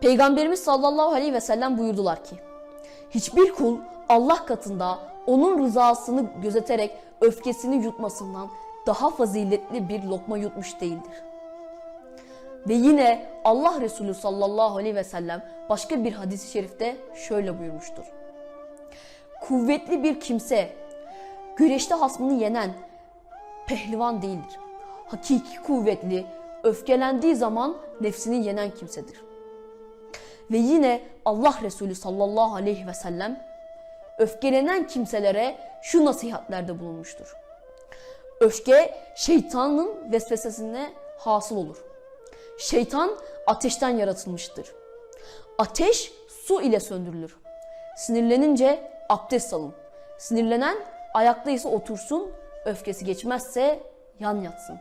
Peygamberimiz sallallahu aleyhi ve sellem buyurdular ki Hiçbir kul Allah katında onun rızasını gözeterek öfkesini yutmasından daha faziletli bir lokma yutmuş değildir. Ve yine Allah Resulü sallallahu aleyhi ve sellem başka bir hadis-i şerifte şöyle buyurmuştur. Kuvvetli bir kimse güreşte hasmını yenen pehlivan değildir. Hakiki kuvvetli, öfkelendiği zaman nefsini yenen kimsedir. Ve yine Allah Resulü sallallahu aleyhi ve sellem öfkelenen kimselere şu nasihatlerde bulunmuştur. Öfke şeytanın vesvesesine hasıl olur. Şeytan ateşten yaratılmıştır. Ateş su ile söndürülür. Sinirlenince abdest alın. Sinirlenen ayaktaysa otursun, öfkesi geçmezse yan yatsın.